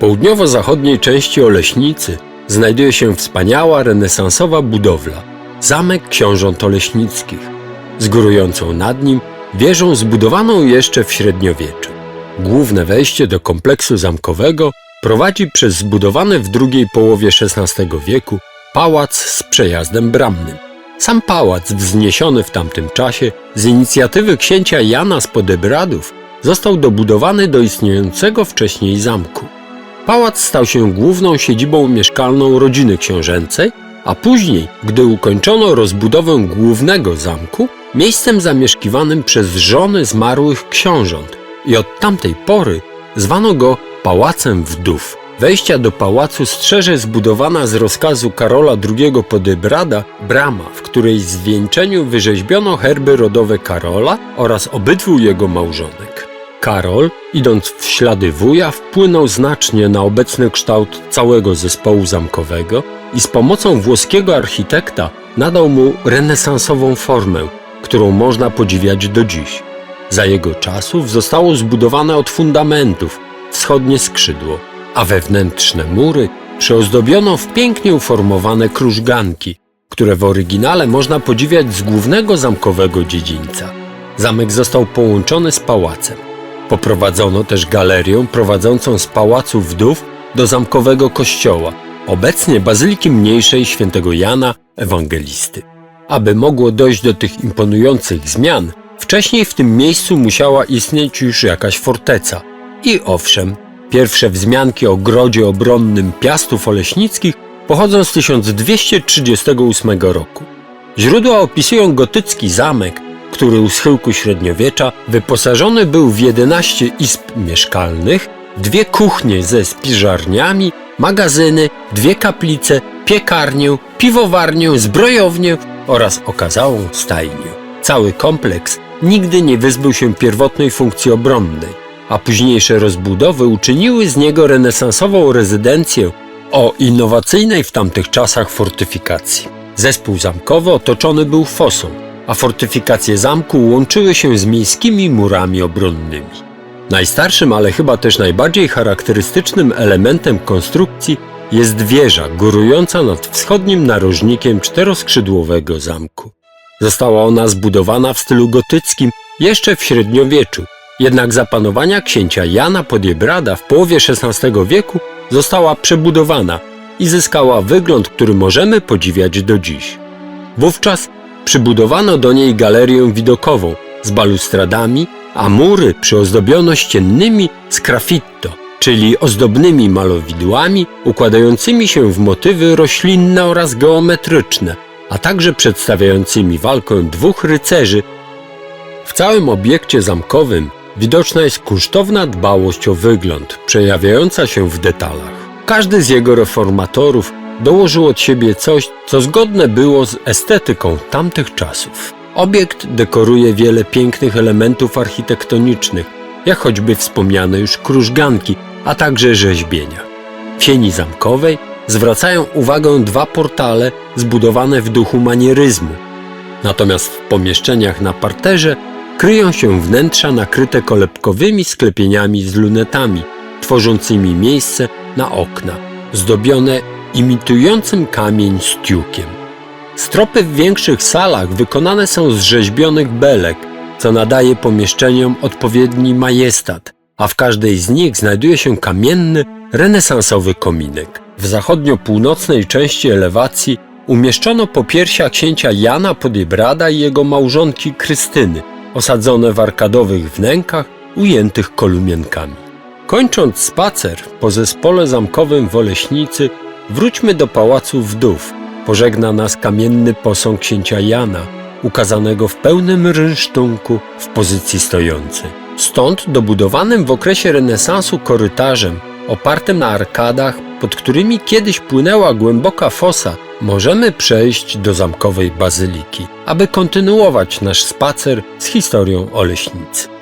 południowo-zachodniej części Oleśnicy znajduje się wspaniała renesansowa budowla Zamek Książąt Oleśnickich, z górującą nad nim wieżą zbudowaną jeszcze w średniowieczu. Główne wejście do kompleksu zamkowego prowadzi przez zbudowany w drugiej połowie XVI wieku pałac z przejazdem bramnym. Sam pałac, wzniesiony w tamtym czasie z inicjatywy księcia Jana z Podebradów, został dobudowany do istniejącego wcześniej zamku. Pałac stał się główną siedzibą mieszkalną rodziny książęcej, a później, gdy ukończono rozbudowę głównego zamku, miejscem zamieszkiwanym przez żony zmarłych książąt i od tamtej pory zwano go Pałacem Wdów. Wejścia do pałacu strzeże zbudowana z rozkazu Karola II Podebrada brama, w której zwieńczeniu wyrzeźbiono herby rodowe Karola oraz obydwu jego małżonek. Karol, idąc w ślady wuja, wpłynął znacznie na obecny kształt całego zespołu zamkowego i z pomocą włoskiego architekta nadał mu renesansową formę, którą można podziwiać do dziś. Za jego czasów zostało zbudowane od fundamentów wschodnie skrzydło, a wewnętrzne mury przyozdobiono w pięknie uformowane krużganki, które w oryginale można podziwiać z głównego zamkowego dziedzińca. Zamek został połączony z pałacem. Poprowadzono też galerię prowadzącą z pałacu wdów do zamkowego kościoła, obecnie bazyliki mniejszej świętego Jana Ewangelisty. Aby mogło dojść do tych imponujących zmian, wcześniej w tym miejscu musiała istnieć już jakaś forteca. I owszem, pierwsze wzmianki o grodzie obronnym Piastów Oleśnickich pochodzą z 1238 roku. Źródła opisują gotycki zamek, który u schyłku średniowiecza wyposażony był w 11 izb mieszkalnych, dwie kuchnie ze spiżarniami, magazyny, dwie kaplice, piekarnię, piwowarnię, zbrojownię oraz okazałą stajnię. Cały kompleks nigdy nie wyzbył się pierwotnej funkcji obronnej, a późniejsze rozbudowy uczyniły z niego renesansową rezydencję o innowacyjnej w tamtych czasach fortyfikacji. Zespół zamkowy otoczony był fosą, a fortyfikacje zamku łączyły się z miejskimi murami obronnymi. Najstarszym, ale chyba też najbardziej charakterystycznym elementem konstrukcji jest wieża górująca nad wschodnim narożnikiem czteroskrzydłowego zamku. Została ona zbudowana w stylu gotyckim jeszcze w średniowieczu, jednak za panowania księcia Jana Podjebrada w połowie XVI wieku została przebudowana i zyskała wygląd, który możemy podziwiać do dziś. Wówczas przybudowano do niej galerię widokową z balustradami, a mury przyozdobiono ściennymi sgraffito, czyli ozdobnymi malowidłami układającymi się w motywy roślinne oraz geometryczne, a także przedstawiającymi walkę dwóch rycerzy. W całym obiekcie zamkowym widoczna jest kunsztowna dbałość o wygląd, przejawiająca się w detalach. Każdy z jego reformatorów dołożył od siebie coś, co zgodne było z estetyką tamtych czasów. Obiekt dekoruje wiele pięknych elementów architektonicznych, jak choćby wspomniane już krużganki, a także rzeźbienia. W sieni zamkowej zwracają uwagę dwa portale zbudowane w duchu manieryzmu. Natomiast w pomieszczeniach na parterze kryją się wnętrza nakryte kolebkowymi sklepieniami z lunetami, tworzącymi miejsce na okna, zdobione imitującym kamień stiukiem. Stropy w większych salach wykonane są z rzeźbionych belek, co nadaje pomieszczeniom odpowiedni majestat, a w każdej z nich znajduje się kamienny, renesansowy kominek. W zachodnio-północnej części elewacji umieszczono popiersia księcia Jana Podjebrada i jego małżonki Krystyny, osadzone w arkadowych wnękach ujętych kolumienkami. Kończąc spacer po zespole zamkowym w Oleśnicy, wróćmy do Pałacu Wdów. Pożegna nas kamienny posąg księcia Jana, ukazanego w pełnym rynsztunku w pozycji stojącej. Stąd dobudowanym w okresie renesansu korytarzem, opartym na arkadach, pod którymi kiedyś płynęła głęboka fosa, możemy przejść do zamkowej bazyliki, aby kontynuować nasz spacer z historią Oleśnicy.